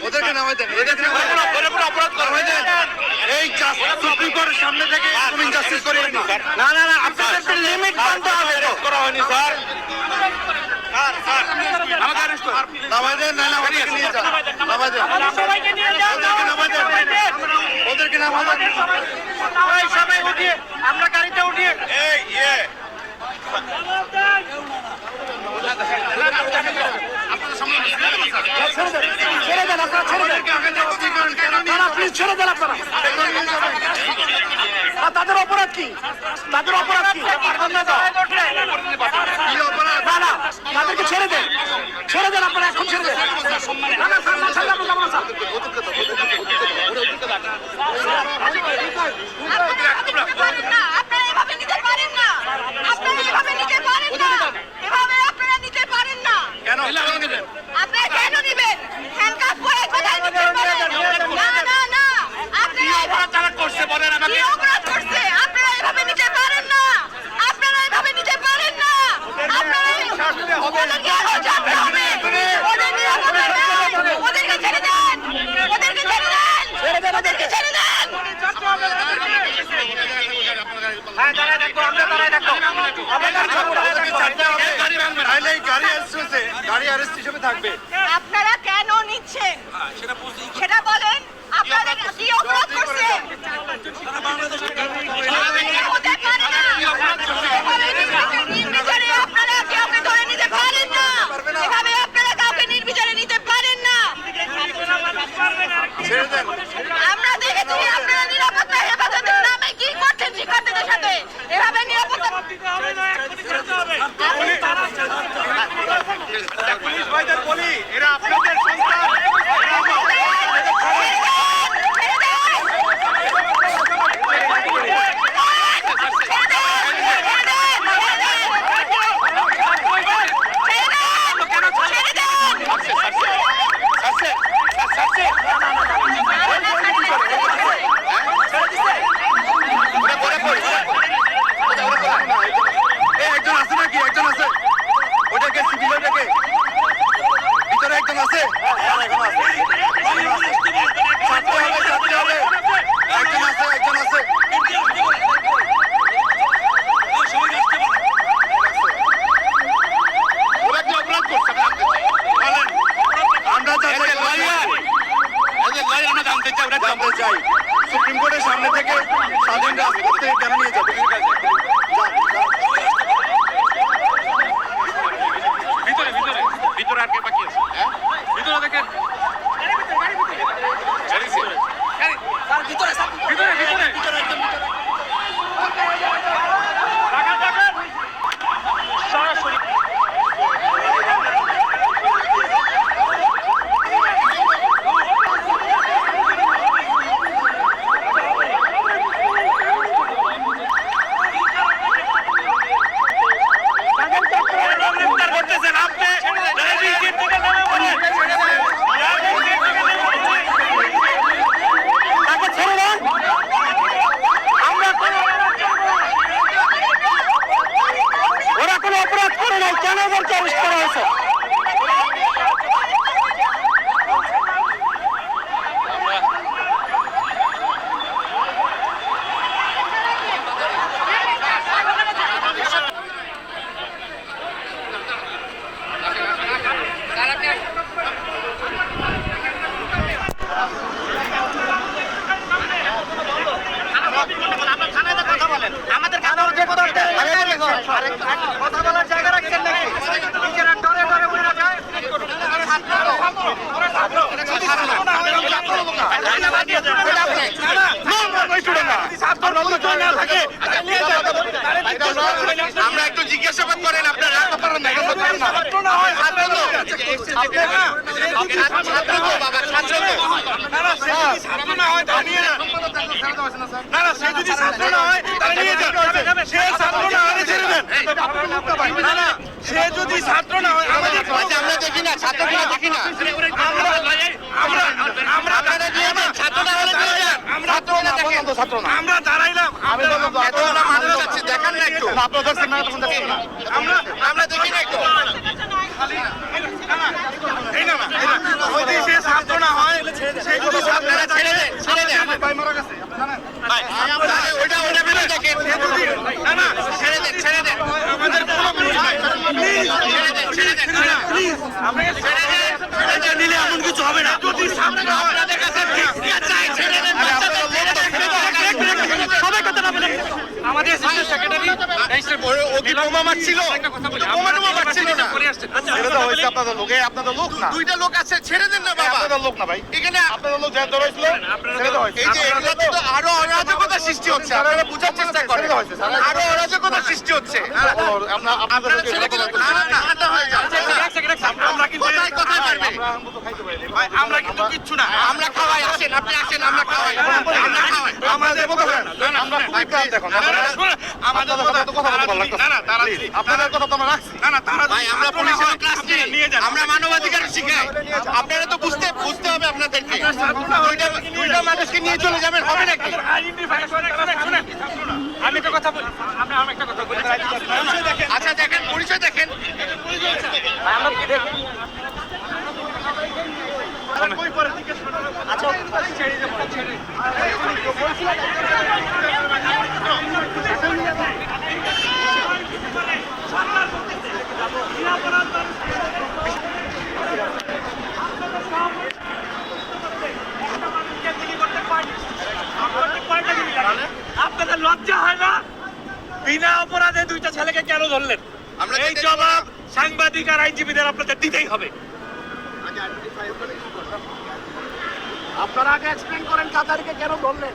ওদেরকে নামাই দেন ওদেরকে অপরাধ নামাই দেন এই সুপ্রিম কোর্টের সামনে থেকে তুমি জাস্টিস করে না। না না আপনাদের লিমিট মানতে হবে। করা হয়নি স্যার। নামাই দেন না না ওদেরকে নিয়ে যান। নামাই দেন নামাই দেন। ওদেরকে নামাই দেন। সবাই সবাই উঠিয়ে আমরা গাড়িতে উঠিয়ে। এই ইয়ে। ছেড়ে দেন, আপনারা ছেড়ে দেন। তারা প্লিজ ছেড়ে দেন আপনারা। তাদের অপরাধ কি? তাদের অপরাধ কি? না না, তাদেরকে ছেড়ে দেন। ছেড়ে দেন আপনারা, এখন ছেড়ে দেন। না না, স্যার, না ছাড়লে আমরা যাব না আপনারা এভাবে নিতে পারেন না আপনারা এভাবে নিতে পারেন না এভাবে আপনারা নিতে পারেন না কেন আপনারা কেন নিবেন হ্যান্ডকাপ করে কোথায় নিতে পারেন না না না আপনারা তারা করছে বলেন কি অপরাধ করছে আপনারা এভাবে নিতে পারেন না আপনারা এভাবে নিতে পারেন না আপনারা ওদেরকে আরও জানতে হবে ওদের নিরাপত্তা নেই ওদেরকে ছেড়ে দেন ওদেরকে ছেড়ে দেন ওদেরকে ছেড়ে দেন হ্যাঁ দাঁড়ায় থাকব আমরা দাঁড়ায় থাকব আমরা দাঁড়ায় থাকব তাহলে এই গাড়ি অ্যারেস্ট হয়েছে গাড়ি অ্যারেস্ট হিসেবে থাকবে আপনারা কেন নিচ্ছেন সেটা বলেন আপনারা কি অপরাধ করছেন এভাবে হতে পারে না। এভাবে নির্বিচারে- নির্বিচারে আপনারা কাউকে ধরে নিতে পারেন না এভাবে আপনারা কাউকে নির্বিচারে নিতে পারেন না ছেড়ে দেন আমরা দেখেছি আপনারা নিরাপত্তা হেফাজতের নামে কি করছেন শিক্ষার্থীদের সাথে এভাবে নিরাপত্তা পুলিশ ভাইদের বলি এরা আপনাদের সন্তান এই একজন আছে নাকি একজন আছে ওটাকে সিভিল ওটাকে ভিতরে একজন আছে ছাড়তে হবে ছাড়তে হবে একজন আছে একজন আছে ওরা কি অপরাধ করছে বলেন আমরা জানতে চাই সুপ্রিম কোর্টের সামনে থেকে স্বাধীন রাজপথ থেকে কেন নিয়ে যাবে ভিতরে ভিতরে ভিতরে আর কে বাকি আছে ভিতরে দেখেন ভিতরে ভিতরে করতেছেন আপনি ড্রাইভিং সিট থেকে নেমে পড়েন তাকে ছেড়ে দেন আমরা কোনো- ওরা কোনো অপরাধ করে নাই কেন ওদেরকে অ্যারেস্ট করা হয়েছে আমাদের কথা বলার জায়গা রাখছেন নাকি? নিজেরা ডরে ডরে উড়ে যায় আমরা একটু জিজ্ঞাসাবাদ করেন আপনার না। না ছাত্র তো। ছাত্র তো বাবা ছাত্র তো। না না সে যদি ছাত্র না হয় তাহলে নিয়ে যান। সে ছাত্র না হলে ছেড়ে দেন না না সে যদি ছাত্র না হয় আমাদের আমরা দেখি না ছাত্রগুলো দেখি না। আমরা দাঁড়াইলাম। দেখান। না। একটু। আমরা আমরা দেখি না একটু। ছাত্র হয় ছেড়ে দেন ছেড়ে দেন। ভাই মারা গেছে। জানেন আরে ওইটা ওইটা ভেবে দেখেন সে যদি না না ছেড়ে দেন ছেড়ে দেন আমাদের কোনো পুলিশ নাই প্লিজ ছেড়ে দেন ছেড়ে দেন না প্লিজ আমরা ছেড়ে দেন এটা নিলে এমন কিছু হবে না যদি সামনে আপনাদের কাছে ভিক্ষা চাই ছেড়ে দেন বাচ্চাদের ছেড়ে দেন সবাই কথা না বলে আমাদের অ্যাসিস্ট্যান্ট সেক্রেটারি ও কি বোমা মারছিল? বোমা টোমা মারছিল না? ছেড়ে দেওয়া হয়েছে আপনাদের লোক আপনাদের লোক না? দুইটা লোক আছে ছেড়ে দেন না বাবা। আপনাদের লোক না ভাই। এখানে আপনাদের লোক যা ধরা ছেড়ে দেওয়া এই যে এগুলাতে তো আরও অরাজকতা সৃষ্টি হচ্ছে। আপনারা বোঝার চেষ্টা করেন। আরও অরাজকতা সৃষ্টি হচ্ছে। আপনার আপনাদের কথা না না আলাদা হয়ে যাচ্ছে। আমরা কিন্তু কথায় কথায় পারবে? আমরা তো খাইতে পারি। ভাই, আমরা কিন্তু কিচ্ছু না। আমরা খাওয়াই আসেন আপনি আসেন আমরা খাওয়াই। আমরা খাওয়াই। আমাদের আমরা খুবই প্রাণ দেখুন আমাদের কথা তো কথা বলতে ভালো না। না তারা আপনাদের কথা তো আমরা রাখছি। না না তারা ভাই আমরা পুলিশের ক্লাস নিয়ে আমরা মানবাধিকার শিখাই। আপনারা তো বুঝতে বুঝতে হবে আপনাদেরকে। দুইটা দুইটা মানুষকে নিয়ে চলে যাবেন হবে নাকি? আমি একটা কথা বলি। আমি আমি একটা কথা বলি। আচ্ছা দেখেন। পরিচয় দেখেন। আমরা কি দেখি? আপনাদের লজ্জা হয় না বিনা অপরাধে দুইটা ছেলেকে কেন ধরলেন আমরা এই জবাব সাংবাদিক আর আইনজীবীদের আপনাদের দিতেই হবে। আপনারা আগে এক্সপ্লেন করেন কাতারিকে কেন ধরলেন।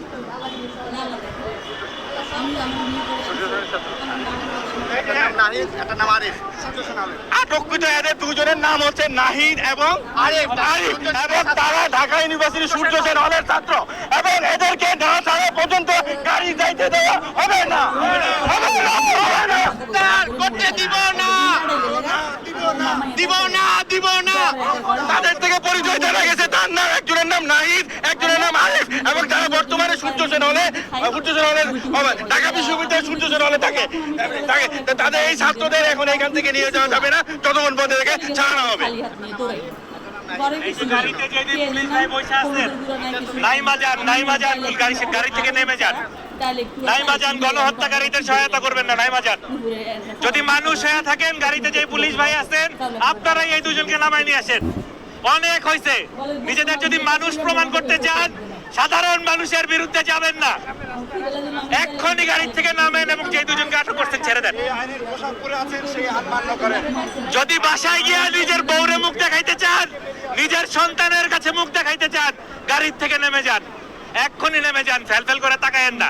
আটককৃত এদের দুজনের নাম হচ্ছে নাহিদ এবং আরিফ। আরিফ এবং তারা ঢাকা ইউনিভার্সিটি সূর্য সেন হলের ছাত্র। এবং এদেরকে না ছাড়া পর্যন্ত গাড়ি যাইতে দেওয়া হবে না। হবে না, হবে না। করতে দিব না। দিব না দিব না। তাদের থেকে পরিচয় জানা গেছে তার নাম একজনের নাম নাহিদ একজনের নাম আরিফ এবং তারা বর্তমানে সূর্য সেন হলে ঢাকা থাকে থাকে তাদের এই ছাত্রদের এখন এখান থেকে নিয়ে যাওয়া যাবে না। এদেরকে ছাড়ানো হবে। থেকে গণহত্যাকারীদের সহায়তা করবেন না নাইমা যান যদি মানুষ হয়ে থাকেন, গাড়িতে যে পুলিশ ভাই আছেন, আপনারাই এই দুজনকে নামায় নিয়ে আসেন। অনেক হয়েছে নিজেদের যদি মানুষ প্রমাণ করতে চান সাধারণ মানুষের বিরুদ্ধে যাবেন না। এক্ষুনি গাড়ির থেকে নামেন এবং যে দুজনকে আটক করছেন ছেড়ে দেন। যদি বাসায় গিয়ে নিজের বৌরে মুখ দেখাইতে চান নিজের সন্তানের কাছে মুখ দেখাইতে চান গাড়ির থেকে নেমে যান। এক্ষুনি নেমে যান ফেল ফেল করে তাকায়েন না।